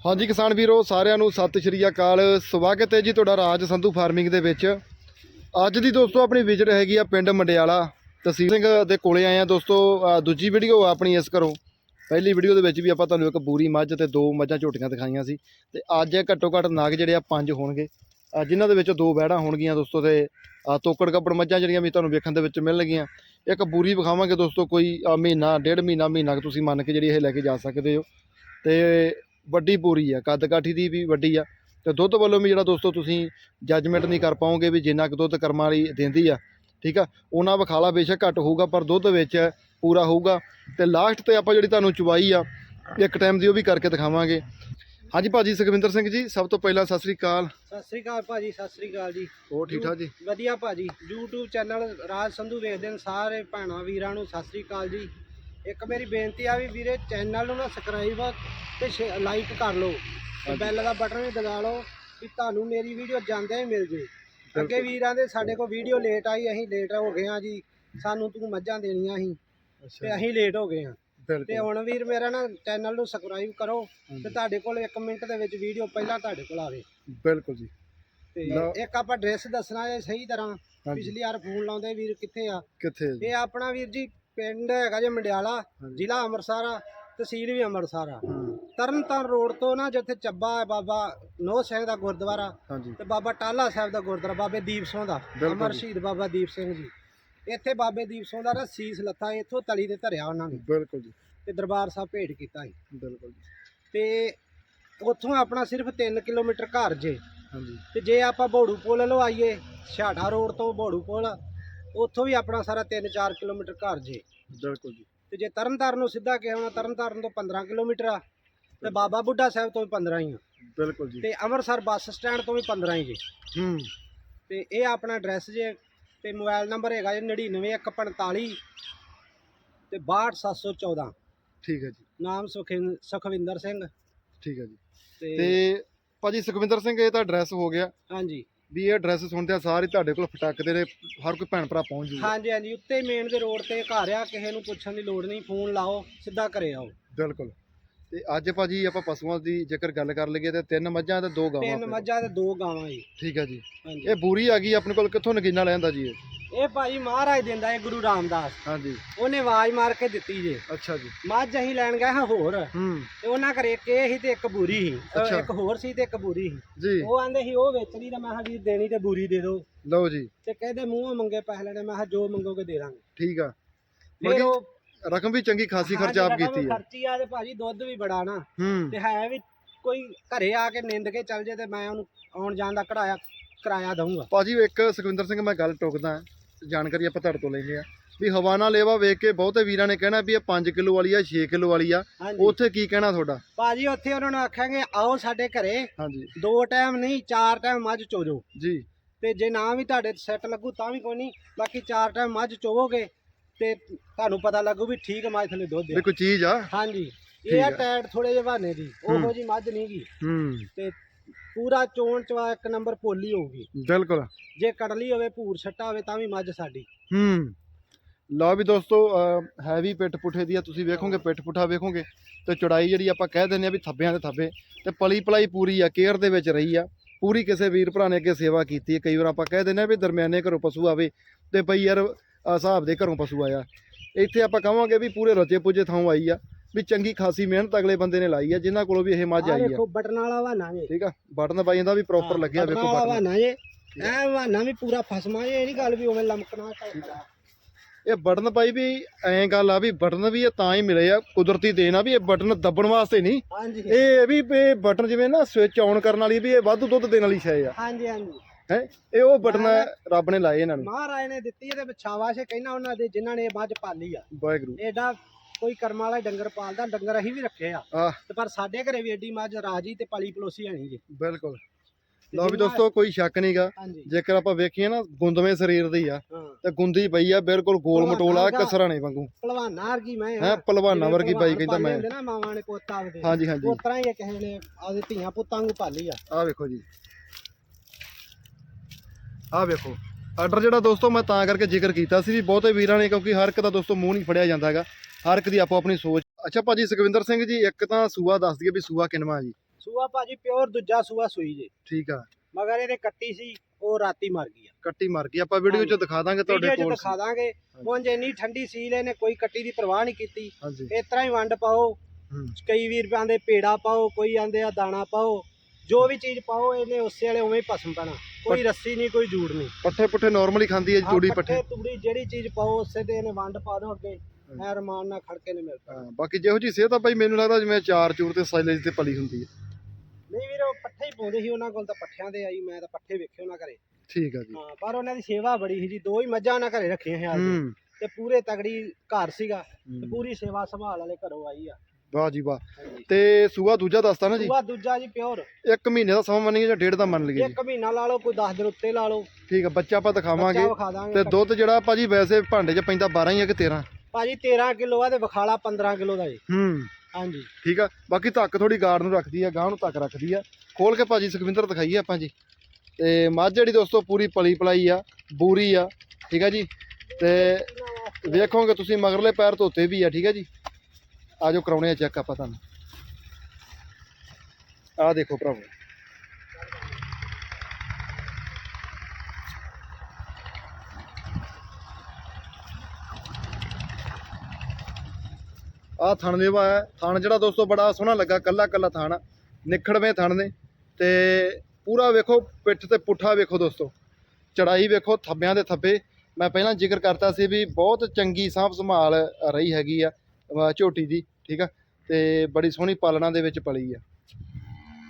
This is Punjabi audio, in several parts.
ਹਾਂਜੀ ਕਿਸਾਨ ਵੀਰੋ, ਸਾਰਿਆਂ ਨੂੰ ਸਤਿ ਸ਼੍ਰੀ ਅਕਾਲ। ਸਵਾਗਤ ਹੈ ਜੀ ਤੁਹਾਡਾ ਰਾਜ ਸੰਧੂ ਫਾਰਮਿੰਗ ਦੇ ਵਿੱਚ। ਅੱਜ ਦੀ ਦੋਸਤੋ ਆਪਣੀ ਵਿਜ਼ਿਟ ਹੈਗੀ ਆ ਪਿੰਡ ਮੰਡਿਆਲਾ। ਤਹਿਸੀਲ ਸਿੰਘ ਦੇ ਕੋਲੇ ਆਏ ਆ ਦੋਸਤੋ। ਦੂਜੀ ਵੀਡੀਓ ਆਪਣੀ ਇਸ ਘਰੋਂ। ਪਹਿਲੀ ਵੀਡੀਓ ਦੇ ਵਿੱਚ ਵੀ ਆਪਾਂ ਤੁਹਾਨੂੰ ਇੱਕ ਬੂਰੀ ਮੱਝ ਤੇ ਦੋ ਮੱਝਾਂ ਝੋਟੀਆਂ ਦਿਖਾਈਆਂ ਸੀ। ਤੇ ਅੱਜ ਘੱਟੋ ਘੱਟ ਨਾਗ ਜਿਹੜੇ ਆ ਪੰਜ ਹੋਣਗੇ। ਅਹ ਜਿਨ੍ਹਾਂ ਦੇ ਵਿੱਚ ਦੋ ਬੈੜਾਂ ਹੋਣਗੀਆਂ ਦੋਸਤੋ ਤੇ ਤੋਕੜ ਕੱਪੜ ਮੱਝਾਂ ਜਿਹੜੀਆਂ ਵੀ ਤੁਹਾਨੂੰ ਵੇਖਣ ਦੇ ਵਿੱਚ ਮਿਲਣਗੀਆਂ ਇੱਕ ਬੂਰੀ ਵਿਖਾਵਾਂਗੇ ਦੋਸਤੋ ਕੋਈ ਮਹੀਨਾ, ਡੇਢ ਮਹੀਨਾ ਮਹੀਨਾ ਕੁ ਤੁਸੀਂ ਮੰਨ ਕੇ ਜਿਹੜੀ ਇਹ ਲੈ ਕੇ ਜਾ ਸਕਦੇ ਹੋ। ਤੇ ਵੱਡੀ ਪੂਰੀ ਆ ਕੱਦ ਕਾਠੀ ਦੀ ਵੀ ਵੱਡੀ ਆ। ਤੇ ਦੁੱਧ ਵੱਲੋਂ ਵੀ ਜਿਹੜਾ ਦੋਸਤੋ ਤੁਸੀਂ ਜੱਜਮੈਂਟ ਨਹੀਂ ਕਰ ਪਾਓਗੇ ਵੀ ਜਿੰਨਾ ਕੁ ਦੁੱਧ ਕਰਮਾਂ ਵਾਲੀ ਦਿੰਦੀ ਆ ਠੀਕ ਆ? ਉਹਨਾਂ ਵਿਖਾਲਾ ਬੇਸ਼ੱਕ ਘੱਟ ਹੋਊਗਾ ਪਰ ਦੁੱਧ ਵਿੱਚ ਪੂਰਾ ਹੋਊਗਾ। ਤੇ ਲਾਸਟ ਤੇ ਆਪਾਂ ਜਿਹੜੀ ਤੁਹਾਨੂੰ ਚੁਵਾਈ ਆ ਇੱਕ ਟਾਈਮ ਦੀ ਉਹ ਵੀ ਕਰਕੇ ਦਿਖਾਵਾਂਗੇ। ਹਾਂਜੀ ਭਾਜੀ ਸੁਖਵਿੰਦਰ ਸਿੰਘ ਜੀ ਸਭ ਤੋਂ ਪਹਿਲਾਂ ਸਤਿ ਸ੍ਰੀ ਅਕਾਲ। ਸਤਿ ਸ੍ਰੀ ਅਕਾਲ ਭਾਜੀ ਸਤਿ ਸ੍ਰੀ ਅਕਾਲ ਜੀ। ਹੋਰ ਠੀਕ ਠਾਕ ਜੀ? ਵਧੀਆ ਭਾਜੀ। YouTube ਚੈਨਲ ਰਾਜ ਸੰਧੂ ਵੇਖਦੇ ਨੇ ਸਾਰੇ ਭੈਣਾਂ ਵੀਰਾਂ ਨੂੰ ਸਤਿ ਸ੍ਰੀ ਅਕਾਲ ਜੀ। ਇੱਕ ਮੇਰੀ ਬੇਨਤੀ ਆ ਵੀ ਵੀਰੇ ਚੈਨਲ ਨੂੰ ਨਾ ਸਬਸਕ੍ਰਾਈਬ ਤੇ ਲਾਈਕ ਕਰ ਲਓ ਤੇ ਬੈਲ ਦਾ ਬਟਨ ਵੀ ਦਬਾ ਲਓ ਵੀ ਤੁਹਾਨੂੰ ਮੇਰੀ ਵੀਡੀਓ ਜਾਂਦਿਆਂ ਹੀ ਮਿਲ ਜੇ। ਅੱਗੇ ਵੀਰਾਂ ਦੇ ਸਾਡੇ ਕੋਲ ਵੀਡੀਓ ਲੇਟ ਆਈ ਅਸੀਂ ਲੇਟ ਹੋ ਗਏ ਆ ਜੀ। ਸਾਨੂੰ ਤੂੰ ਮੱਝਾਂ ਦੇਣੀਆਂ ਸੀ ਤੇ ਅਸੀਂ ਲੇਟ ਹੋ ਗਏ ਆ ਤੇ ਹੁਣ ਵੀਰ ਮੇਰਾ ਨਾ ਚੈਨਲ ਨੂੰ ਸਬਸਕ੍ਰਾਈਬ ਕਰੋ ਤੇ ਤੁਹਾਡੇ ਕੋਲ 1 ਮਿੰਟ ਦੇ ਵਿੱਚ ਵੀਡੀਓ ਪਹਿਲਾਂ ਤੁਹਾਡੇ ਕੋਲ ਆਵੇ। ਬਿਲਕੁਲ ਜੀ। ਤੇ। ਇੱਕ ਆਪਾਂ ਐਡਰੈਸ ਦੱਸਣਾ ਹੈ ਸਹੀ ਤਰ੍ਹਾਂ ਪਿਛਲੀ ਵਾਰ ਫੋਨ ਲਾਉਂਦੇ ਵੀਰ ਕਿੱਥੇ ਆ? ਕਿੱਥੇ ਇਹ ਆਪਣਾ ਵੀਰ ਜੀ ਪਿੰਡ ਹੈਗਾ ਜੇ ਮੰਡਿਆਲਾ। ਜ਼ਿਲ੍ਹਾ ਅੰਮ੍ਰਿਤਸਰ ਆ ਤਹਿਸੀਲ ਵੀ ਅੰਮ੍ਰਿਤਸਰ। ਆ ਤਰਨਤਾਰਨ ਰੋਡ ਤੋਂ ਨਾ ਜਿੱਥੇ ਚੱਬਾ ਹੈ ਬਾਬਾ ਨੋਹ ਸਿੰਘ ਦਾ ਗੁਰਦੁਆਰਾ ਤੇ ਬਾਬਾ ਟਾਲਾ ਸਾਹਿਬ ਦਾ ਗੁਰਦੁਆਰਾ ਬਾਬੇ ਦੀਪ ਸਿੰਘ ਦਾ ਅਮਰ ਜੀ। ਸ਼ਹੀਦ ਬਾਬਾ ਦੀਪ ਸਿੰਘ ਜੀ। ਇੱਥੇ ਬਾਬੇ ਦੀਪ ਸਿੰਘ ਦਾ ਨਾ ਸੀਸ ਲੱਥਾ ਇੱਥੋਂ ਤਲੀ ਤੇ ਧਰਿਆ ਉਹਨਾਂ ਨੇ ਬਿਲਕੁਲ ਜੀ। ਤੇ ਦਰਬਾਰ ਸਾਹਿਬ ਭੇਟ ਕੀਤਾ ਸੀ। ਬਿਲਕੁਲ ਜੀ। ਤੇ ਉੱਥੋਂ ਆਪਣਾ ਸਿਰਫ 3 ਕਿਲੋਮੀਟਰ ਘਰ ਜੇ। ਹਾਂਜੀ। ਤੇ ਜੇ ਆਪਾਂ ਬੋੜੂ ਪੁਲ ਵੱਲੋਂ ਆਈਏ ਛਾੜਾ ਰੋਡ ਤੋਂ ਬੋੜੂ ਪੁਲ ਉੱਥੋਂ ਵੀ ਆਪਣਾ ਸਾਰਾ 3-4 ਕਿਲੋਮੀਟਰ ਘਰ ਜੇ। ਬਿਲਕੁਲ ਜੀ। ਤੇ ਜੇ ਤਰਨਤਾਰਨ ਨੂੰ ਸਿੱਧਾ ਗਿਆ ਹੋਣਾ ਤਰਨਤਾਰਨ ਤੋਂ 15 ਕਿਲੋਮੀਟਰ ਆ ਤੇ ਬਾਬਾ ਬੁੱਢਾ ਸਾਹਿਬ ਤੋਂ ਵੀ 15 ਹੀ ਆ। ਬਿਲਕੁਲ ਜੀ। ਤੇ ਅੰਮ੍ਰਿਤਸਰ ਬੱਸ ਸਟੈਂਡ ਤੋਂ ਵੀ 15 ਹੀ ਜੇ। ਹੂੰ। ਤੇ ਇਹ ਆਪਣਾ ਐਡਰੈਸ ਜੇ ਤੇ ਮੋਬਾਈਲ ਨੰਬਰ ਹੈਗਾ ਜੀ 99145 ਤੇ 62714 ਠੀਕ ਹੈ ਜੀ। ਨਾਮ ਸੁਖਿੰ- ਸੁਖਵਿੰਦਰ ਸਿੰਘ। ਠੀਕ ਹੈ ਜੀ। ਤੇ ਤੇ ਭਾਜੀ ਸੁਖਵਿੰਦਰ ਸਿੰਘ ਇਹ ਤਾਂ ਐਡਰੈਸ ਹੋ ਗਿਆ। ਹਾਂਜੀ। ਵੀ ਇਹ ਐਡਰੈਸ ਸੁਣਦਿਆਂ ਸਾਰੇ ਤੁਹਾਡੇ ਕੋਲ ਫਟਕਦੇ ਨੇ ਹਰ ਕੋਈ ਭੈਣ ਭਰਾ ਪਹੁੰਚ ਜੂਗਾ। ਹਾਂਜੀ ਹਾਂਜੀ ਉੱਤੇ ਮੇਨ ਦੇ ਰੋਡ ਤੇ ਘਰ ਆ ਕਿਸੇ ਨੂੰ ਪੁੱਛਣ ਦੀ ਲੋੜ ਨਹੀਂ ਫੋਨ ਲਾਓ ਸਿੱਧਾ ਘਰੇ ਆਓ। ਬਿਲਕੁਲ। ਤੇ ਅੱਜ ਭਾਜੀ ਆਪਾਂ ਪਸ਼ੂਆਂ ਦੀ ਜੇਕਰ ਗੱਲ ਕਰ ਲਈਏ ਤੇ ਤਿੰਨ ਮੱਝਾਂ ਤੇ ਦੋ ਗਾਵਾਂ ਤਿੰਨ। ਮੱਝਾਂ ਤੇ ਦੋ ਗਾਵਾਂ ਜੀ। ਠੀਕ ਹੈ ਜੀ। ਹਾਂਜੀ। ਇਹ ਬੂਰੀ ਆ ਗਈ ਆਪਣੇ ਕੋਲ ਕਿੱਥੋਂ ਨਗੀਨਾ ਲੈਂਦਾ ਜੀ ਇਹ? ਇਹ ਭਾਈ ਮਹਾਰਾਜ ਦਿੰਦਾ ਹੈ ਗੁਰੂ ਰਾਮਦਾਸ। ਹਾਂਜੀ। ਉਹਨੇ ਆਵਾਜ਼ ਮਾਰ ਕੇ ਦਿੱਤੀ ਜੇ। ਅੱਛਾ ਜੀ। ਮੱਝ ਅਸੀਂ ਲੈਣ ਗਏ ਹਾਂ ਹੋਰ। ਹੂੰ। ਤੇ ਉਹਨਾਂ ਘਰੇ ਇੱਕ ਇਹ ਸੀ ਤੇ ਇੱਕ ਬੂਰੀ ਸੀ। ਅਹ ਅੱਛਾ। ਇੱਕ ਹੋਰ ਸੀ ਤੇ ਇੱਕ ਬੂਰੀ ਸੀ। ਜੀ। ਉਹ ਆਂਦੇ ਸੀ ਉਹ ਵੇਚਣੀ ਤੇ ਮੈਂ ਕਿਹਾ ਵੀਰ ਦੇਣੀ ਤੇ ਬੂਰੀ ਦੇ ਦਿਓ। ਲਓ ਜੀ। ਤੇ ਕਹਿੰਦੇ ਮੂੰਹੋਂ ਮੰਗੇ ਪੈਸੇ ਲੈਣੇ ਮੈਂ ਕਿਹਾ ਜੋ ਮੰਗੋਗੇ ਦੇ ਦਾਂਗੇ। ਠੀਕ ਆ। ਫਿਰ ਮਤਲਬ ਉਹ ਕਿ ਰਕਮ ਵੀ ਚੰਗੀ ਖਾਸੀ ਖਰਚਾ ਆਪ ਹਾਂਜੀ, ਰਕਮ ਕੀਤੀ ਹੈ ਖਰਚੀ ਆ ਤੇ ਭਾਜੀ ਦੁੱਧ ਵੀ ਬੜਾ ਨਾ। ਹੂੰ। ਤੇ ਹੈ ਵੀ ਕੋਈ ਘਰੇ ਆ ਕੇ ਨਿੰਦ ਕੇ ਚੱਲ ਜੇ ਤੇ ਮੈਂ ਉਹਨੂੰ ਆਉਣ ਜਾਣ ਦਾ ਕਢਾਇਆ ਕਿਰਾਇਆ ਦਊਂਗਾ। ਭਾਜੀ ਇੱਕ ਸੁਖਵਿੰਦਰ ਸਿੰਘ ਮੈਂ ਗੱਲ ਟੋਕਦਾ। ਜਾਣਕਾਰੀ ਆਪਾਂ ਤੁਹਾਡੇ ਤੋਂ ਲੈਂਦੇ ਆ ਵੀ ਹਵਾਨਾ ਲੇਵਾ ਵੇਖ ਕੇ ਬਹੁਤੇ ਵੀਰਾਂ ਨੇ ਕਹਿਣਾ ਵੀ ਇਹ 5 ਕਿਲੋ ਵਾਲੀ ਆ 6 ਕਿਲੋ ਵਾਲੀ ਆ। ਹਾਂਜੀ। ਉੱਥੇ ਕੀ ਕਹਿਣਾ ਤੁਹਾਡਾ? ਭਾਜੀ ਉੱਥੇ ਉਹਨਾਂ ਨੂੰ ਆਖਾਂਗੇ ਆਓ ਸਾਡੇ ਘਰੇ। ਹਾਂਜੀ। ਦੋ ਟਾਈਮ ਨਹੀਂ ਚਾਰ ਟਾਈਮ ਮੱਝ ਚੋਜੋ ਜੀ। ਤੇ ਜੇ ਨਾ ਵੀ ਤੁਹਾਡੇ ਸੈੱਟ ਲੱਗੂ ਤਾਂ ਵੀ ਕੋਈ ਨਹੀਂ ਬਾਕੀ ਚਾਰ ਟਾਈਮ ਮੱਝ ਚੋਵੋਗੇ ਤੇ ਤੁਹਾਨੂੰ ਪਤਾ ਲੱਗੂ ਵੀ ਠੀਕ ਮੱਝ ਥੱਲੇ ਦੁੱਧ ਵੀ ਹੈ ਕੋਈ ਚੀਜ਼ ਆ? ਹਾਂਜੀ। ਠੀਕ ਇਹ ਆ ਆ। ਟੈਟ ਥੋੜੇ ਜਿਹੇ ਬਹਾਨੇ ਦੀ ਉਹੋ ਜੀ ਮੱਝ ਨਹੀਂ ਗੀ। ਹੂੰ। ਤੇ ਪੂਰਾ ਚੋਣ ਚਵਾ ਇੱਕ ਨੰਬਰ ਪੋਲੀ ਹੋਊਗੀ। ਬਿਲਕੁਲ। ਜੇ ਕੜਲੀ ਹੋਵੇ ਭੂਰ ਛੱਟਾ ਹੋਵੇ ਤਾਂ ਵੀ ਮੱਝ ਸਾਡੀ। ਹੂੰ। ਲਓ ਵੀ ਦੋਸਤੋ ਹੈਵੀ ਪਿੱਠ ਪੁੱਠੇ ਦੀ ਆ ਤੁਸੀਂ ਵੇਖੋਗੇ ਪਿੱਠ ਪੁੱਠਾ ਵੇਖੋਗੇ ਤੇ ਚੜਾਈ ਜਿਹੜੀ ਆਪਾਂ ਕਹਿ ਦਿੰਦੇ ਆ ਵੀ ਥੱਬਿਆਂ ਦੇ ਥੱਬੇ ਤੇ ਪਲੀ ਪਲਾਈ ਪੂਰੀ ਆ ਕੇਅਰ ਦੇ ਵਿੱਚ ਰਹੀ ਆ। ਪੂਰੀ ਕਿਸੇ ਵੀਰ ਭਰਾ ਨੇ ਅੱਗੇ ਸੇਵਾ ਕੀਤੀ ਹੈ ਕਈ ਵਾਰ ਆਪਾਂ ਕਹਿ ਦਿੰਦੇ ਆ ਵੀ ਦਰਮਿਆਨੇ ਘਰੋਂ ਪਸ਼ੂ ਆਵੇ ਤੇ ਬਈ ਯਾਰ ਹਿਸਾਬ ਦੇ ਘਰੋਂ ਪਸ਼ੂ ਆਇਆ। ਇੱਥੇ ਆਪਾਂ ਕਹਾਂਗੇ ਵੀ ਪੂਰੇ ਰਚੇ ਪੁੱਜੇ ਥਾਂ ਆਈ ਆ। ਵੀ ਚੰਗੀ ਖਾਸੀ ਮਿਹਨਤ ਅਗਲੇ ਬੰਦੇ ਨੇ ਲਾਈ ਆ ਜਿਨ੍ਹਾਂ ਕੋਲੋਂ ਵੀ ਇਹ ਮੱਝ ਆਈ ਆ ਵੇਖੋ ਬਟਨ ਵਾਲਾ ਵਾਨਾ ਜੇ। ਠੀਕ ਆ ਬਟਨ ਬਾਈਆਂ ਦਾ ਵੀ ਪ੍ਰੋਪਰ ਲੱਗਿਆ ਬਟਨ ਵੇਖੋ ਵਾਲਾ ਬਟਨ। ਵਾਨਾ ਜੇ। ਐ ਵਾਨਾ ਵੀ ਪੂਰਾ ਫਸਮਾ ਜੇ ਇਹ ਨਹੀਂ ਗੱਲ ਵੀ ਉਵੇਂ ਲਮਕਣਾ ਇਹ ਬਟਨ ਪਾਈ ਵੀ ਐਂ ਗੱਲ ਆ ਵੀ ਬਟਨ ਵੀ ਇਹ ਤਾਂ ਹੀ ਮਿਲੇ ਆ ਕੁਦਰਤੀ ਦੇਣ ਆ ਵੀ ਇਹ ਬਟਨ ਦੱਬਣ ਵਾਸਤੇ ਨਹੀਂ। ਇਹ ਵੀ ਇਹ ਬਟਨ ਜਿਵੇਂ ਨਾ ਸਵਿਚ ਆਨ ਕਰਨ ਵਾਲੀ ਵੀ ਇਹ ਵਾਧੂ ਦੁੱਧ ਦੇਣ ਵਾਲੀ ਸ਼ੈ ਆ। ਹਾਂਜੀ ਹਾਂਜੀ। ਹੈ? ਇਹ ਉਹ ਬਟਨ ਰੱਬ ਨੇ ਲਾਏ ਇਹਨਾਂ ਨੂੰ। ਮਹਾਰਾਜ ਨੇ ਦਿੱਤੀ ਹੈ ਤੇ ਛਾਵਾ ਸੇ ਕਹਿਣਾ ਉਹਨਾਂ ਦੇ ਜਿਨ੍ਹਾਂ ਨੇ ਇਹ ਮੱਝ ਪਾਲੀ ਆ। ਵਾਹਿਗੁਰੂ। ਐਡਾ ਕੋਈ ਕਰਮ ਵਾਲਾ ਡੰਗਰ ਪਾਲਦਾ ਡੰਗਰ ਅਸੀਂ ਵੀ ਰੱਖੇ ਆ। ਆਹ। ਤੇ ਪਰ ਸਾਡੇ ਘਰੇ ਵੀ ਐਡੀ ਮੱਝ ਰਾਜੀ ਤੇ ਪਲੀ ਪਲੋਸੀ ਆਣੀ ਜੀ। ਬਿਲਕੁਲ। ਲਓ ਵੀ ਦੋਸਤੋ ਕੋਈ ਸ਼ੱਕ ਨਹੀਂਗਾ ਹਾਂਜੀ। ਜੇਕਰ ਆਪਾਂ ਵੇਖੀਏ ਨਾ ਗੁੰਦਵੇਂ ਸਰੀਰ ਦੀ ਆ ਹਾਂ। ਤੇ ਗੁੰਦੀ ਪਈ ਆ ਬਿਲਕੁਲ ਗੋਲ ਮਟੋਲਾ। ਕਸਰਾਣੇ ਵਾਂਗੂ। ਭਲਵਾਨਾਂ ਵਰਗੀ ਮੈਂ ਹੈ ਪਹਿਲਵਾਨਾਂ ਵਰਗੀ ਬਾਈ ਕਹਿੰਦਾ ਮੈਂ। ਹੁੰਦੇ ਨਾ ਮਾਵਾਂ ਨੇ ਪੋਤਾ ਆਪਦੇ। ਹਾਂਜੀ ਹਾਂਜੀ। ਪੋਤਰਾ ਹੀ ਆ ਕਿਸੇ ਨੇ ਆਪਦੇ ਧੀਆਂ ਪੁੱਤਾਂ ਨੂੰ ਪਾਲੀ ਆ। ਆਹ ਵੇਖੋ ਜੀ। ਆਹ ਵੇਖੋ। ਆਰਡਰ ਜਿਹੜਾ ਦੋਸਤੋ ਮੈਂ ਤਾਂ ਕਰਕੇ ਜ਼ਿਕਰ ਕੀਤਾ ਸੀ ਵੀ ਬਹੁਤੇ ਵੀਰਾਂ ਨੇ ਕਿਉਂਕਿ ਹਰ ਇੱਕ ਦਾ ਦੋਸਤੋ ਮੂੰਹ ਨਹੀਂ ਫੜਿਆ ਜਾਂਦਾ ਹੈਗਾ ਹਰ ਇੱਕ ਦੀ ਆਪੋ ਆਪਣੀ ਸੋਚ। ਅੱਛਾ ਭਾਜੀ ਸੁਖਵਿੰਦਰ ਸਿੰਘ ਜੀ ਇੱਕ ਤਾਂ ਸੂਆ ਦੱਸ ਦਈਏ ਵੀ ਸੂਆ ਕਿੰਨਵਾ ਜੀ? ਸੂਆ ਭਾਜੀ ਪਿਓਰ ਦੂਜਾ ਸੂਆ ਸੂਈ ਜੇ। ਠੀਕ ਆ। ਮਗਰ ਇਹਦੇ ਕੱਟੀ ਸੀ ਉਹ ਰਾਤੀ ਮਰ ਗਈ ਆ। ਕੱਟੀ ਮਰ ਗਈ। ਆਪਾਂ ਵੀਡੀਓ 'ਚ। ਦਿਖਾ ਦਾਂਗੇ ਤੁਹਾਡੇ ਵੀਡੀਓ 'ਚ ਕੋਲ। ਦਿਖਾ ਦਾਂਗੇ। ਉਂਝ ਇੰਨੀ ਠੰਡੀ ਸੀਲ ਇਹਨੇ ਕੋਈ ਕੱਟੀ ਦੀ ਪਰਵਾਹ ਨਹੀਂ ਕੀਤੀ। ਇਸ ਤਰ੍ਹਾਂ ਹੀ ਵੰਡ ਪਾਓ। ਕਈ ਵੀਰ ਆਂਦੇ ਪੇੜਾ ਪਾਓ ਕੋਈ ਆਂਦੇ ਆ ਦਾਣਾ ਪਾਓ। ਜੋ ਵੀ ਚੀਜ਼ ਪਾਓ ਇਹਨੇ ਉਸੇ ਵਾਲੇ ਉਵੇਂ ਹੀ ਭਸਮ ਪੈਣਾ। ਕੋਈ ਰੱਸੀ ਨਹੀਂ ਕੋਈ ਜੂੜ ਨਹੀਂ। ਪੱਠੇ ਪੁੱਠੇ ਨਾਰਮਲੀ ਖਾਂਦੀ ਹੈ ਜੀ, ਆਹ ਤੂੜੀ ਪੱਠੇ ਤੂੜੀ ਜਿਹੜੀ ਚੀਜ਼ ਪਾਓ ਉਸੇ ਤੇ ਇਹਨੇ ਵੰਡ ਪਾ ਦੋ ਅੱਗੇ। ਐ ਰਮਾਨ ਨਾਲ ਖੜਕੇ ਨੇ ਮਿਲ ਹਾਂ, ਬਾਕੀ ਜਿਹੋ ਜੀ ਸਿਹਤ ਆ ਬਾਈ ਮੈਨੂੰ ਲੱਗਦਾ ਜਿਵੇਂ ਚਾਰ ਚੂਰ ਤੇ ਸਾਈਲੇਜ ਤੇ ਪਲੀ ਹੁੰਦੀ ਹੈ। ਨਹੀਂ ਵੀਰ ਉਹ ਪੱਠੇ ਹੀ ਪਾਉਂਦੇ ਸੀ ਉਹਨਾਂ ਕੋਲ ਤਾਂ ਪੱਠਿਆਂ ਦੇ ਆਈ ਮੈਂ ਤਾਂ ਪੱਠੇ ਵੇਖੇ ਉਹਨਾਂ ਘਰੇ। ਠੀਕ ਆ ਜੀ। ਹਾਂ ਪਰ ਉਹਨਾਂ ਦੀ ਸੇਵਾ ਬੜੀ ਸੀ ਜੀ ਦੋ ਹੀ ਮੱਝਾਂ ਉਹਨਾਂ ਘਰੇ ਰੱਖੀਆਂ ਸੀ ਆਪਦੇ। ਹੂੰ। ਤੇ। ਪੂਰੇ ਤਗੜੀ ਘਰ ਸੀਗਾ ਤੇ ਹੂੰ। ਪੂਰੀ ਸੇਵਾ ਸੰਭਾਲ ਵਾਲੇ ਘਰੋਂ ਆਈ ਆ। ਵਾਹ ਜੀ ਵਾਹ। ਹਾਂਜੀ। ਤੇ ਸੂਆ ਦੂਜਾ ਦੱਸਤਾ ਨਾ ਜੀ? ਸੂਆ ਦੂਜਾ ਜੀ ਪਿਓਰ। ਇੱਕ ਮਹੀਨੇ ਦਾ ਸਮਾਂ ਮੰਨੀਏ ਜਾਂ ਡੇਢ ਦਾ ਮੰਨ ਲਈਏ ਜੀ? ਇੱਕ ਮਹੀਨਾ ਲਾ ਲਓ ਕੋਈ 10 ਦਿਨ ਉੱਤੇ ਲਾ ਲਓ। ਠੀਕ ਆ ਬੱਚਾ ਆਪਾਂ ਦਿਖਾਵਾਂਗੇ। ਬੱਚਾ ਵਿਖਾ ਦਾਂਗੇ ਤੇ ਦੁੱਧ ਜਿਹੜਾ ਭਾਜੀ ਵੈਸੇ ਭਾਂਡੇ 'ਚ ਪੈਂਦਾ 12 ਹੀ ਆ ਕਿ 13 ਭਾਜੀ 13 ਕਿਲੋ ਆ ਤੇ ਵਿਖਾਲਾ 15 ਕਿਲੋ ਦਾ ਜੀ। ਹੂੰ। ਹਾਂਜੀ। ਠੀਕ ਆ ਬਾਕੀ ਧੱਕ ਥੋੜੀ ਗਾਰਡ ਨੂੰ ਰੱਖਦੀ ਆ ਗਾਂ ਨੂੰ ਧੱਕ ਰੱਖਦੀ ਆ। ਖੋਲ ਕੇ ਭਾਜੀ ਸੁਖਵਿੰਦਰ ਦਿਖਾਈਏ ਆਪਾਂ ਜੀ। ਤੇ ਮੱਝ ਜਿਹੜੀ ਦੋਸਤੋ ਪੂਰੀ ਪਲੀ ਪਲਾਈ ਆ ਬੂਰੀ ਆ ਠੀਕ ਆ ਜੀ। ਤੇ ਵੇਖੋਗੇ ਤੁਸੀਂ ਮਗਰਲੇ ਪੈਰ ਧੋਤੇ ਵੀ ਆ ਠੀਕ ਆ ਜੀ। ਆਜੋ ਕਰਾਉਣੇ ਆ ਚੈੱਕ ਆਪਾਂ ਤੁਹਾਨੂੰ। ਆ ਦੇਖੋ ਭਰਾਵੋ। ਆ ਥਣ ਦੇਵਾ ਹੈ। ਥਣ ਜਿਹੜਾ ਦੋਸਤੋ ਬੜਾ ਸੋਹਣਾ ਲੱਗਾ, ਕੱਲਾ ਕੱਲਾ ਥਣ। ਆ। ਨਿਖੜਵੇਂ ਥਣ ਨੇ। ਤੇ ਪੂਰਾ ਵੇਖੋ, ਪਿੱਠ ਤੇ ਪੁੱਠਾ ਵੇਖੋ ਦੋਸਤੋ। ਚੜਾਈ ਵੇਖੋ, ਥੱਬਿਆਂ ਦੇ ਥੱਬੇ। ਮੈਂ ਪਹਿਲਾਂ ਜ਼ਿਕਰ ਕਰਤਾ ਸੀ ਵੀ ਬਹੁਤ ਚੰਗੀ ਸਾਂਭ ਸੰਭਾਲ ਰਹੀ ਹੈਗੀ ਆ ਝੋਟੀ ਦੀ, ਠੀਕ ਆ? ਤੇ ਬੜੀ ਸੋਹਣੀ ਪਾਲਣਾ ਦੇ ਵਿੱਚ ਪਲੀ ਆ।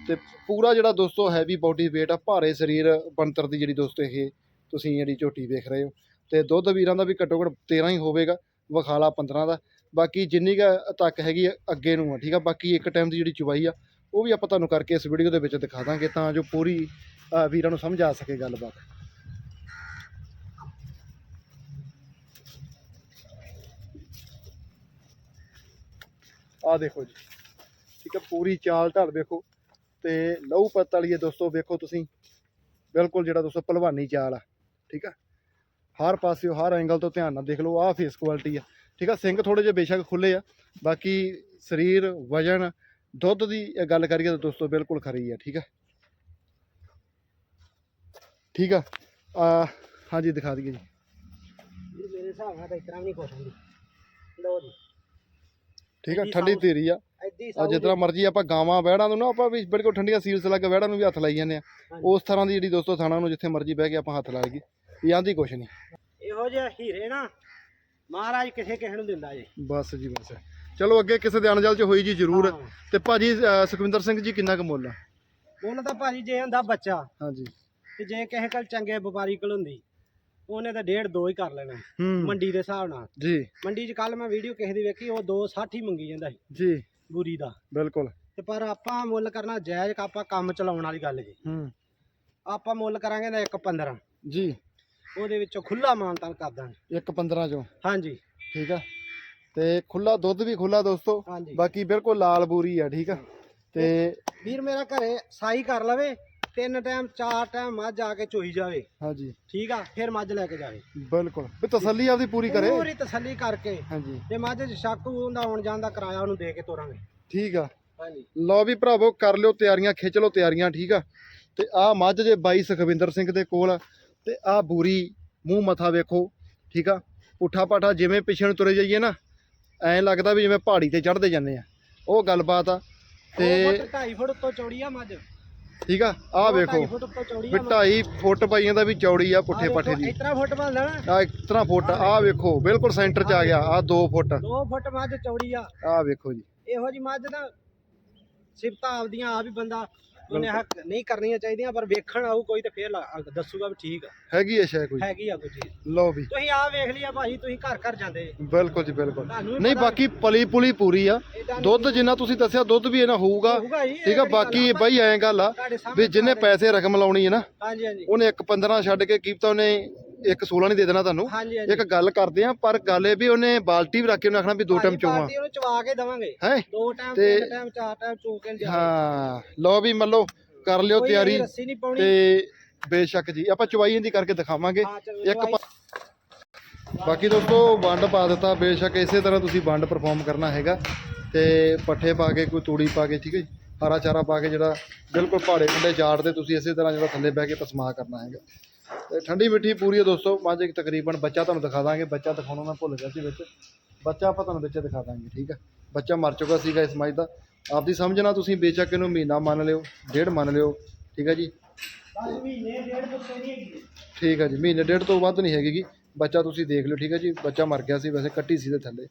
ਤੇ ਪੂਰਾ ਜਿਹੜਾ ਦੋਸਤੋ ਹੈਵੀ ਬਾਡੀ weight ਆ, ਭਾਰੇ ਸਰੀਰ ਬਣਤਰ ਦੀ ਜਿਹੜੀ ਦੋਸਤੋ ਇਹ ਤੁਸੀਂ ਜਿਹੜੀ ਝੋਟੀ ਵੇਖ ਰਹੇ ਹੋ। ਤੇ ਦੁੱਧ ਵੀਰਾਂ ਦਾ ਵੀ ਘੱਟੋ ਘੱਟ 13 ਹੀ ਹੋਵੇਗਾ। ਵਿਖਾਲਾ 15 ਦਾ। ਬਾਕੀ ਜਿੰਨੀ ਕੁ ਤੱਕ ਹੈਗੀ ਆ, ਅੱਗੇ ਨੂੰ ਆ ਠੀਕ ਆ? ਬਾਕੀ ਇੱਕ ਟਾਈਮ ਦੀ ਜਿਹੜੀ ਚੁਵਾਈ ਆ ਉਹ ਵੀ ਆਪਾਂ ਤੁਹਾਨੂੰ ਕਰਕੇ ਇਸ ਵੀਡੀਓ ਦੇ ਵਿੱਚ ਦਿਖਾ ਦਾਂਗੇ ਤਾਂ ਜੋ ਪੂਰੀ ਅ, ਵੀਰਾਂ ਨੂੰ ਸਮਝ ਆ ਸਕੇ ਗੱਲਬਾਤ। ਆ ਦੇਖੋ ਜੀ ਠੀਕ ਆ? ਪੂਰੀ ਚਾਲ ਢਾਲ ਵੇਖੋ ਤੇ ਲਹੂ ਪੱਤ ਵਾਲੀ ਹੈ ਦੋਸਤੋ ਵੇਖੋ ਤੁਸੀਂ ਬਿਲਕੁਲ ਜਿਹੜਾ ਦੋਸਤੋ ਭਲਵਾਨੀ ਚਾਲ ਆ ਠੀਕ ਆ? ਹਰ ਪਾਸਿਓ ਹਰ ਐਂਗਲ ਤੋਂ ਧਿਆਨ ਨਾਲ ਦੇਖ ਲਓ ਆਹ ਫੇਸ ਕੁਆਲਿਟੀ ਆ। ਠੀਕ ਆ ਸਿੰਘ ਥੋੜੇ ਜਿਹੇ ਬੇਸ਼ੱਕ ਖੁੱਲੇ ਆ ਬਾਕੀ ਸਰੀਰ ਵਜਨ ਦੁੱਧ ਦੀ ਗੱਲ ਕਰੀਏ ਤਾਂ ਦੋਸਤੋ ਬਿਲਕੁਲ ਖਰੀ ਆ ਠੀਕ ਆ। ਠੀਕ ਆ ਆ ਹਾਂਜੀ ਦਿਖਾ ਦਈਏ ਜੀ। ਮੇਰੇ ਹਿਸਾਬ ਨਾਲ ਤਾਂ ਤਰ੍ਹਾਂ ਵੀ ਨਹੀਂ ਕੁਛ ਹੁੰਦੀ। ਲਓ ਜੀ। ਠੀਕ ਆ ਠੰਡੀ ਤੇਰੀ ਆ। ਆ ਤਰ੍ਹਾਂ ਮਰਜ਼ੀ ਆਪਾਂ ਗਾਵਾਂ ਵਹਿੜਾਂ ਨੂੰ ਨਾ ਆਪਾਂ ਵੀ ਬਿਲਕੁਲ ਠੰਡੀਆਂ ਸੀਲਸ ਲੱਗ ਵਹਿੜਾਂ ਨੂੰ ਵੀ ਹੱਥ ਲਾਈ ਜਾਂਦੇ ਆ। ਉਸ ਤਰ੍ਹਾਂ ਦੀ ਜਿਹੜੀ ਦੋਸਤੋ ਥਾਣਾ ਨੂੰ ਜਿੱਥੇ ਮਰਜ਼ੀ ਬਹਿ ਕੇ ਆਪਾਂ ਹੱਥ ਲਾਏਗੀ ਇਹ ਆਂਦੀ ਕੁਛ ਨਹੀਂ ਇਹੋ ਜਿਹੇ ਹੀਰੇ ਨਾ ਮਹਾਰਾਜ ਕਿਸੇ ਕਿਸੇ ਨੂੰ ਦਿੰਦਾ ਜੀ। ਬਸ ਜੀ ਬਸ। ਚਲੋ ਅੱਗੇ ਕਿਸੇ ਦੇ ਅਣਜਲ ਚ ਹੋਈ ਜੀ ਜ਼ਰੂਰ। ਹਾਂ। ਤੇ ਭਾਜੀ ਸੁਖਵਿੰਦਰ ਸਿੰਘ ਜੀ ਕਿੰਨਾ ਕੁ ਮੁੱਲ ਆ? ਮੁੱਲ ਤਾਂ ਭਾਜੀ ਜੇ ਹੁੰਦਾ ਬੱਚਾ ਹਾਂਜੀ। ਤੇ ਜੇ ਕਿਸੇ ਕੋਲ ਚੰਗੇ ਵਪਾਰੀ ਕੋਲ ਹੁੰਦੀ ਉਹਨੇ ਤਾਂ ਡੇਢ ਦੋ ਹੀ ਕਰ ਲੈਣਾ ਹੂੰ ਮੰਡੀ ਦੇ ਹਿਸਾਬ ਨਾਲ। ਜੀ। ਮੰਡੀ 'ਚ ਕੱਲ ਮੈਂ ਵੀਡੀਓ ਕਿਸੇ ਦੀ ਵੇਖੀ ਉਹ 260 ਹੀ ਮੰਗੀ ਜਾਂਦਾ ਸੀ ਜੀ। ਬੂਰੀ ਦਾ। ਬਿਲਕੁਲ। ਤੇ ਪਰ ਆਪਾਂ ਮੁੱਲ ਕਰਨਾ ਜਾਇਜ਼ ਕਿ ਆਪਾਂ ਕੰਮ ਚਲਾਉਣ ਵਾਲੀ ਗੱਲ ਜੀ। ਹੂੰ। ਆਪਾਂ ਮੁੱਲ ਕਰਾਂਗੇ ਨਾ 1.15 ਜੀ। ਉਹਦੇ ਵਿੱਚੋਂ ਖੁੱਲਾ ਮਾਨਤਾਨ ਕਰ ਦਾਂਗੇ ਇੱਕ 15 ਚੋਂ। ਹਾਂਜੀ। ਠੀਕ ਆ। ਤੇ ਖੁੱਲਾ ਦੁੱਧ ਵੀ ਖੁੱਲਾ ਦੋਸਤੋ। ਹਾਂਜੀ। ਬਾਕੀ ਬਿਲਕੁਲ ਲਾਲ ਬੂਰੀ ਆ ਠੀਕ ਆ। ਤੇ ਵੀਰ ਮੇਰਾ ਘਰੇ ਸਾਈ ਕਰ ਲਵੇ ਤਿੰਨ ਟਾਈਮ ਚਾਰ ਟਾਈਮ ਮੱਝ ਆ ਕੇ ਚੋਈ ਜਾਵੇ। ਹਾਂਜੀ। ਠੀਕ ਆ ਫਿਰ ਮੱਝ ਲੈ ਕੇ ਜਾਵੇ। ਬਿਲਕੁਲ। ਵੀ ਤਸੱਲੀ ਆਪਦੀ ਪੂਰੀ ਕਰੇ। ਪੂਰੀ ਤਸੱਲੀ ਕਰਕੇ ਹਾਂਜੀ। ਜੇ ਮੱਝ 'ਚ ਸ਼ੱਕ ਹੁੰਦਾ ਆਉਣ ਜਾਣ ਦਾ ਕਿਰਾਇਆ ਉਹਨੂੰ ਦੇ ਕੇ ਤੋਰਾਂਗੇ। ਠੀਕ ਆ। ਹਾਂਜੀ। ਲਓ ਵੀ ਭਰਾਵੋ ਕਰ ਲਿਓ ਤਿਆਰੀਆਂ ਖਿੱਚ ਲਓ ਤਿਆਰੀਆਂ ਠੀਕ ਆ। ਤੇ ਆਹ ਮੱਝ ਜੇ ਬਾਈ ਸੁਖਵਿੰਦਰ ਸਿੰਘ ਦੇ ਕੋਲ ਆ, ਤੇ ਆਹ ਬੂਰੀ ਮੂੰਹ ਮੱਥਾ ਵੇਖੋ ਠੀਕ ਆ? ਪੁੱਠਾ ਪਾਠਾ ਜਿਵੇਂ ਪਿੱਛੇ ਨੂੰ ਤੁਰੇ ਜਾਈਏ ਨਾ ਐਂ ਲੱਗਦਾ ਵੀ ਜਿਵੇਂ ਪਹਾੜੀ ਤੇ ਚੜ੍ਹਦੇ ਜਾਂਦੇ ਆ। ਉਹ ਗੱਲਬਾਤ ਆ ਤੇ ਤੇ 2.5 ਫੁੱਟ ਉੱਤੋਂ ਚੌੜੀ ਆ ਮੱਝ। ਠੀਕ ਆ? ਆਹ ਵੇਖੋ 2.5 ਫੁੱਟ ਉੱਤੋਂ ਚੌੜੀ ਵੀ ਆ ਮੱਝ। ਢਾਈ ਫੁੱਟ ਪਾਈਆਂ ਦਾ ਵੀ ਚੌੜੀ ਆ ਪੁੱਠੇ ਪਾਠੇ ਦੀ। ਤਰ੍ਹਾਂ ਫੁੱਟ ਬਣਦਾ ਨਾ ਆ ਤਰ੍ਹਾਂ ਫੁੱਟ ਆਹ ਵੇਖੋ ਬਿਲਕੁਲ ਸੈਂਟਰ 'ਚ ਆ ਗਿਆ ਆਹ 2 ਫੁੱਟ। 2 ਫੁੱਟ ਮੱਝ ਚੌੜੀ ਆ। ਆਹ ਵੇਖੋ ਜੀ। ਇਹੋ ਜੀ ਮੱਝ ਦਾ ਸਿਫਤਾਂ ਆਪਦੀਆਂ ਆਪ ਹੀ ਬੰਦਾ ਉਹਨੇ ਹੱਕ ਨਹੀਂ ਕਰਨੀਆਂ ਚਾਹੀਦੀਆਂ ਪਰ ਵੇਖਣ ਆਊ ਕੋਈ ਤੇ ਫੇਰ ਲਾ- ਦੱਸੂਗਾ ਵੀ ਠੀਕ ਆ। ਹੈਗੀ ਐ ਸ਼ੈ ਕੋਈ। ਹੈਗੀ ਆ ਕੋਈ ਚੀਜ਼। ਲਓ ਵੀ। ਤੁਸੀਂ ਆ ਵੇਖ ਲਿਆ ਭਾਜੀ ਤੁਸੀਂ ਘਰ ਘਰ ਜਾਂਦੇ। ਬਿਲਕੁਲ ਜੀ ਬਿਲਕੁਲ। ਤੁਹਾਨੂੰ ਵੀ ਨਹੀਂ ਪਤਾ ਬਾਕੀ ਪਲੀ ਪੁਲੀ ਪੂਰੀ ਆ। ਏਦਾਂ ਦੁੱਧ ਜਿੰਨਾ ਤੁਸੀਂ ਦੱਸਿਆ ਦੁੱਧ ਵੀ ਇਹਨਾਂ ਹੋਊਗਾ। ਹੋਊਗਾ ਜੀ, ਇਹ ਠੀਕ ਆ ਕਿਹੜੀ ਬਾਕੀ ਗੱਲ ਆ, ਬਾਈ ਐਂ ਗੱਲ ਆ ਤੁਹਾਡੇ ਸਾਹਮਣੇ ਵੀ ਜਿੰਨੇ ਪੈਸੇ ਰਕਮ ਲਾਉਣੀ ਹੈ ਨਾ ਹਾਂਜੀ ਹਾਂਜੀ। ਉਹਨੇ ਇੱਕ 15 ਛੱਡ ਕੇ ਕੀਪਤਾ ਉਹਨੇ ਇੱਕ 16 ਨਹੀਂ ਦੇ ਦੇਣਾ ਤੁਹਾਨੂੰ। ਹਾਂਜੀ ਹਾਂਜੀ। ਇੱਕ ਗੱਲ ਕਰਦੇ ਆ ਪਰ ਗੱਲ ਇਹ ਵੀ ਉਹਨੇ ਬਾਲਟੀ ਵੀ ਰੱਖ ਕੇ ਉਹਨੇ ਆਖਣਾ ਵੀ ਦੋ ਟਾਈਮ ਚੋਵਾਂ। ਉਹਨੂੰ ਚਵਾ ਕੇ ਦਵਾਂਗੇ। ਹੈ? ਦੋ ਟਾਈਮ ਤੇ- ਤਿੰਨ ਟਾਈਮ ਚਾਰ ਟਾਈਮ ਚੋ ਕੇ ਲਿਆ ਹਾਂ ਲਓ ਵੀ ਮੰਨ ਲਓ ਕਰ ਲਿਓ ਕੋਈ ਤਿਆਰੀ। ਇਹਦੀ ਰੱਸੀ ਨਹੀਂ ਪਾਉਣੀ। ਤੇ ਬੇਸ਼ੱਕ ਜੀ ਆਪਾਂ ਚਵਾਈ ਦੀ ਕਰਕੇ ਦਿਖਾਵਾਂਗੇ। ਹਾਂ, ਚਲੋ, ਇੱਕ ਚਵਾਈ- ਪਾ- ਬਾਕੀ ਦੋਸਤੋ ਵੰਡ ਪਾ ਦਿੱਤਾ ਬੇਸ਼ੱਕ ਇਸੇ ਤਰ੍ਹਾਂ ਤੁਸੀਂ ਵੰਡ ਪਰਫਾਰਮ ਕਰਨਾ ਹੈਗਾ। ਤੇ ਪੱਠੇ ਪਾ ਕੇ ਕੋਈ ਤੂੜੀ ਪਾ ਕੇ ਠੀਕ ਹੈ ਜੀ? ਹਰਾ ਚਾਰਾ ਪਾ ਕੇ ਜਿਹੜਾ ਬਿਲਕੁਲ ਪਹਾੜੇ ਕੰਡੇ ਚਾੜ ਤੇ ਤੁਸੀਂ ਇਸੇ ਤਰ੍ਹਾਂ ਜਿਹੜਾ ਥੱਲੇ ਬਹਿ ਕੇ ਪਸਮਾ ਕਰਨਾ ਹੈਗਾ। ਤੇ ਠੰਡੀ ਮਿੱਠੀ ਪੂਰੀ ਹੈ ਦੋਸਤੋ। ਮੱਝ ਇੱਕ ਤਕਰੀਬਨ ਬੱਚਾ ਤੁਹਾਨੂੰ ਦਿਖਾ ਦਾਂਗੇ। ਬੱਚਾ ਦਿਖਾਉਣਾ ਮੈਂ ਭੁੱਲ ਗਿਆ ਸੀ ਵਿੱਚ। ਬੱਚਾ ਆਪਾਂ ਤੁਹਾਨੂੰ ਵਿੱਚ ਦਿਖਾ ਦਾਂਗੇ, ਠੀਕ ਹੈ ਬੱਚਾ ਮਰ ਚੁੱਕਾ ਸੀਗਾ ਇਸ ਮੱਝ ਦਾ। ਆਪਦੀ ਸਮਝ ਨਾਲ ਤੁਸੀਂ ਬੇਸ਼ੱਕ ਇਹਨੂੰ ਮਹੀਨਾ ਮੰਨ ਲਿਓ, ਡੇਢ ਮੰਨ ਲਿਓ, ਠੀਕ ਹੈ ਜੀ? ਠੀਕ ਹੈ ਜੀ, ਮਹੀਨੇ ਡੇਢ ਤੋਂ ਵੱਧ ਨਹੀਂ ਹੈਗੀ ਬੱਚਾ ਤੁਸੀਂ ਦੇਖ ਲਿਓ, ਠੀਕ ਹੈ ਜੀ? ਬੱਚਾ ਮਰ ਗਿਆ ਸੀ, ਵੈਸੇ ਕੱਟੀ ਸੀ ਦੇ ਥੱਲੇ।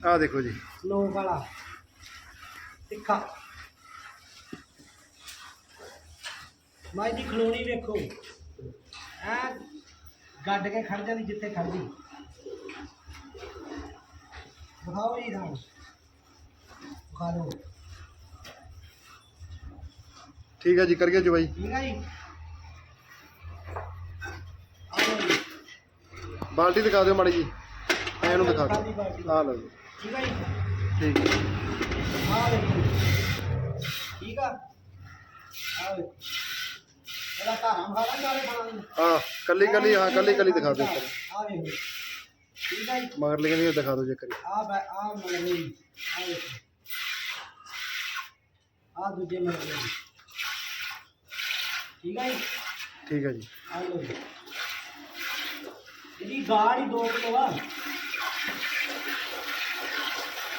ਆਹ ਦੇਖੋ ਜੀ। ਲੋਕ ਵਾਲਾ। ਤਿੱਖਾ। ਮਾਈ ਦੀ ਖਲੋਣੀ ਵੇਖੋ। ਐ ਗੱਡ ਕੇ ਖੜ ਜਾਂਦੀ ਜਿੱਥੇ ਖੜਦੀ ਦਿਖਾਓ ਜੀ ਤਾਂ ਦਿਖਾ ਲਓ ਠੀਕ ਹੈ ਜੀ ਕਰੀਏ ਜੀ ਬਾਈ। ਠੀਕ ਹੈ ਜੀ। ਜੀ। ਬਾਲਟੀ ਦਿਖਾ ਦਿਓ ਮਾੜੀ ਜੀ। ਐ ਲਓ ਜੀ ਜੀ ਆ ਆ ਆ ਖਾ ਨੂੰ ਦਿਖਾ ਦਿਓ ਆ ਹੈ ਜੀ। ਮਗਰ ਲਿਖੇ ਨਹੀਂ ਦਿਖਾ ਦਿਓ ਜੇ ਕਰੀ ਆ ਬੈ ਆ ਮਰ ਗਈ ਆ ਵੇਖੋ ਆ ਦੂਜੇ ਮਰ ਗਏ ਠੀਕ ਹੈ ਜੀ ਠੀਕ ਹੈ ਜੀ ਆ ਲੋ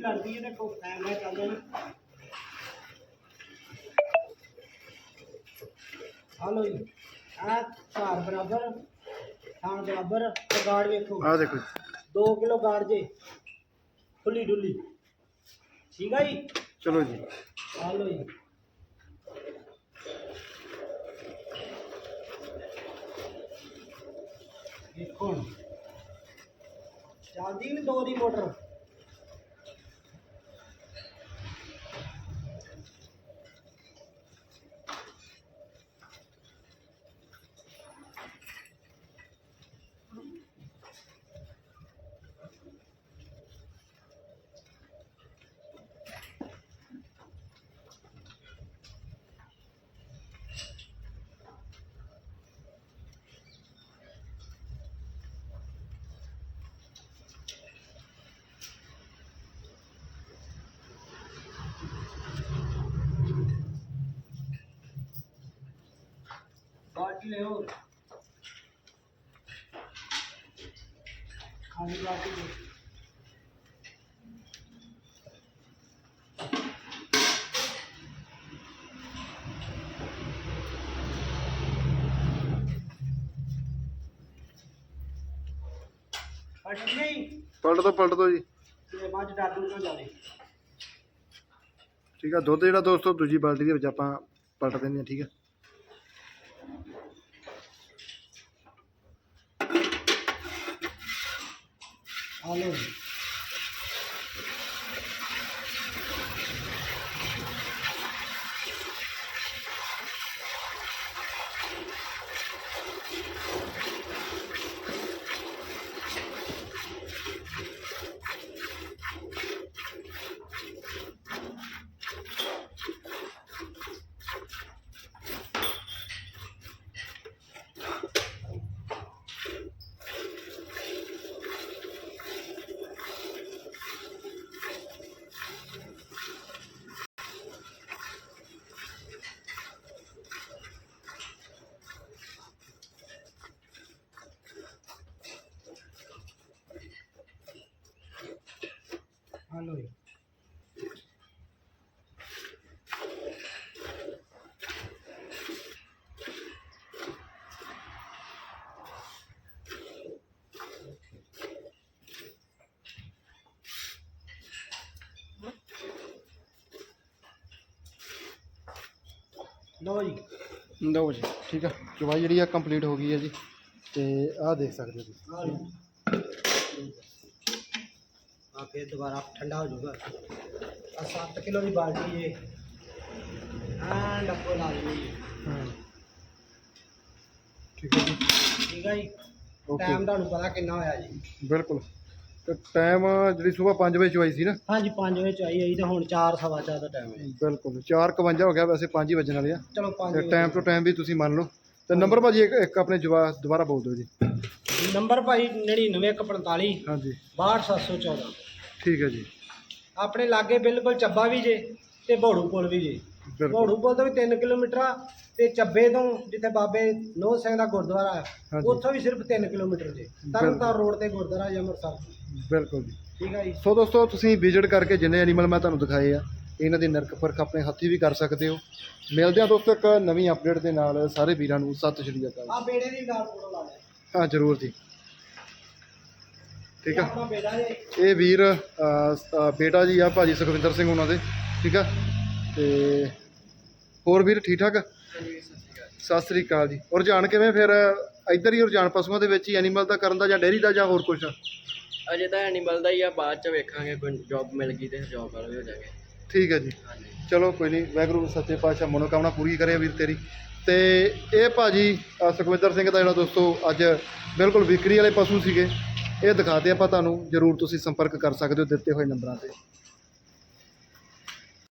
ਮੁੱਠੀ ਲੜਦੀ ਹੈ ਤੇ ਕੋ ਕੈਮਰਾ ਚੱਲਦਾ ਨਾ ਹਲੋ ਜੀ ਆ ਚਾਰ ਬਰਾਬਰ ਥਾਂ ਬਰਾਬਰ ਤੇ ਗਾੜ ਵੇਖੋ ਆਹ ਦੇਖੋ ਜੀ 2 ਕਿਲੋ ਗਾੜ ਜੇ ਖੁੱਲੀ ਡੁੱਲੀ ਠੀਕ ਹੈ ਜੀ ਚਲੋ ਜੀ ਹਲੋ ਜੀ ਦੇਖੋ ਹੁਣ। ਚੱਲਦੀ ਨਹੀਂ ਦੋ ਦੀ ਮੋਟਰ ਲੈ ਪਲਟ ਦੋ ਪਲਟ ਦੋ ਜੀ। ਠੀਕ ਆ, ਦੁੱਧ ਜਿਹੜਾ ਦੋਸਤੋ, ਦੂਜੀ ਬਾਲਟੀ ਦੇ ਵਿੱਚ ਆਪਾਂ ਪਲਟ ਦਿੰਦੇ ਆ ਠੀਕ ਆ। ਲਓ ਹਲੋ ਜੀ। ਲਓ ਜੀ ਠੀਕ ਆ। ਚਵਾਈ ਜਿਹੜੀ ਆ ਕੰਪਲੀਟ ਹੋ ਗਈ ਹੈ ਜੀ। ਤੇ ਆਹ ਦੇਖ ਸਕਦੇ ਹੋ ਤੁਸੀਂ। ਲਓ ਆ ਫਿਰ ਦੁਬਾਰਾ ਠੰਡਾ ਹੋ ਜਾਊਗਾ। ਆ 7 ਕਿਲੋ ਦੀ ਬਾਲਟੀ ਜੇ ਆ ਡੱਬੋ ਲਾ ਲਈ। ਜੀ ਹਾਂ। ਠੀਕ ਹੈ ਜੀ। ਠੀਕ ਓਕੇ। ਟਾਈਮ ਤੁਹਾਨੂੰ ਪਤਾ ਕਿੰਨਾ ਹੋਇਆ ਜੀ। ਬਿਲਕੁਲ। ਤੇ ਟਾਈਮ ਜਿਹੜੀ ਸਵੇਰ 5 ਵਜੇ ਚਵਾਈ ਸੀ ਨਾ? ਹਾਂਜੀ 5 ਵਜੇ ਚਾਹੀ ਆਈ ਤਾਂ ਹੁਣ 4 ਸਵਾ ਚਾਰ ਦਾ ਟਾਈਮ ਹੈ ਬਿਲਕੁਲ। 4:51 ਹੋ ਗਿਆ ਵੈਸੇ 5 ਹੀ ਵੱਜਣ ਵਾਲੇ ਆ। ਚਲੋ 5 ਤੇ ਟਾਈਮ ਤੋਂ ਟਾਈਮ ਵੀ ਤੁਸੀਂ ਮੰਨ ਲਓ। ਤੇ ਨੰਬਰ ਭਾਜੀ ਇੱਕ ਇੱਕ ਆਪਣੇ ਜਵਾਬ ਦੁਬਾਰਾ ਬੋਲ ਦਿਓ ਜੀ। ਨੰਬਰ ਭਾਈ 99145 ਹਾਂਜੀ। 62714 ਠੀਕ ਹੈ ਜੀ। ਆਪਣੇ ਲਾਗੇ ਬਿਲਕੁਲ ਚੱਬਾ ਵੀ ਜੇ ਤੇ ਭੋੜੂ ਪੁਲ ਵੀ ਜੇ। ਬਿਲਕੁਲ। ਭੋੜੂ ਪੁਲ ਤੋਂ ਵੀ 3 ਕਿਲੋਮੀਟਰ ਆ ਤੇ ਚੱਬੇ ਤੋਂ ਜਿੱਥੇ ਬਾਬੇ ਨੋਹ ਸਿੰਘ ਦਾ ਗੁਰਦੁਆਰਾ ਹੈ ਹਾਂਜੀ। ਉੱਥੋਂ ਵੀ ਸਿਰਫ 3 ਕਿਲੋਮੀਟਰ ਜੇ। ਤਰਨਤਾਰਨ ਰੋਡ ਤੇ ਗੁਰਦੁਆਰਾ ਜੀ ਅੰਮ੍ਰਿਤਸਰ ਬਿਲਕੁਲ ਜੀ। ਠੀਕ ਆ ਜੀ। ਸੋ ਦੋਸਤੋ ਤੁਸੀਂ ਵਿਜ਼ਿਟ ਕਰਕੇ ਜਿੰਨੇ ਐਨੀਮਲ ਮੈਂ ਤੁਹਾਨੂੰ ਦਿਖਾਏ ਆ ਇਹਨਾਂ ਦੀ ਨਰਕ ਪਰਖ ਆਪਣੇ ਹੱਥੀ ਵੀ ਕਰ ਸਕਦੇ ਹੋ। ਮਿਲਦੇ ਆ ਦੋਸਤੋ ਇੱਕ ਨਵੀਂ ਅਪਡੇਟ ਦੇ ਨਾਲ। ਸਾਰੇ ਵੀਰਾਂ ਨੂੰ ਸਤਿ ਸ਼੍ਰੀ ਅਕਾਲ। ਆ ਬੇੜੇ ਦੀ ਗਾਲ ਫੋਟੋ ਲਾ ਲੈ ਹਾਂ ਜ਼ਰੂਰ ਜੀ। ਠੀਕ ਆ। ਇਹ ਵੀਰ ਬੇਟਾ ਜੀ ਆ ਭਾਜੀ ਸੁਖਵਿੰਦਰ ਸਿੰਘ ਉਹਨਾਂ ਦੇ ਠੀਕ ਆ। ਤੇ ਹੋਰ ਵੀਰ ਠੀਕ ਠਾਕ? ਸਤਿ ਸ੍ਰੀ ਅਕਾਲ ਜੀ। ਰੁਝਾਨ ਕਿਵੇਂ ਫਿਰ ਇੱਧਰ ਹੀ ਰੁਝਾਨ ਪਸ਼ੂਆਂ ਦੇ ਵਿੱਚ ਹੀ ਐਨੀਮਲ ਦਾ ਕਰਨ ਦਾ ਜਾਂ ਡੇਅਰੀ ਦਾ ਜਾਂ ਹੋਰ ਕੁਝ ਅਜੇ ਤਾਂ ਐਨੀਮਲ ਦਾ ਹੀ ਆ ਬਾਅਦ ਚ ਵੇਖਾਂਗੇ ਕੋਈ ਜੌਬ ਮਿਲ ਗਈ ਤੇ ਜੌਬ ਵਾਲੇ ਹੋ ਜਾਗੇ। ਠੀਕ ਹੈ ਜੀ। ਚਲੋ ਕੋਈ ਨਹੀਂ ਵਾਹਿਗੁਰੂ ਸੱਚੇ ਪਾਤਸ਼ਾਹ ਮਨੋਕਾਮਨਾ ਪੂਰੀ ਕਰੇ ਵੀਰ ਤੇਰੀ। ਤੇ ਇਹ ਭਾਜੀ ਸੁਖਵਿੰਦਰ ਸਿੰਘ ਦਾ ਜਿਹੜਾ ਦੋਸਤੋ ਅੱਜ ਬਿਲਕੁਲ ਵਿਕਰੀ ਵਾਲੇ ਪਸ਼ੂ ਸੀਗੇ। ਇਹ ਦਿਖਾਤੇ ਆਪਾਂ ਤੁਹਾਨੂੰ ਜਰੂਰ ਤੁਸੀਂ ਸੰਪਰਕ ਕਰ ਸਕਦੇ ਹੋ ਦਿੱਤੇ ਹੋਏ ਨੰਬਰਾਂ ਤੇ।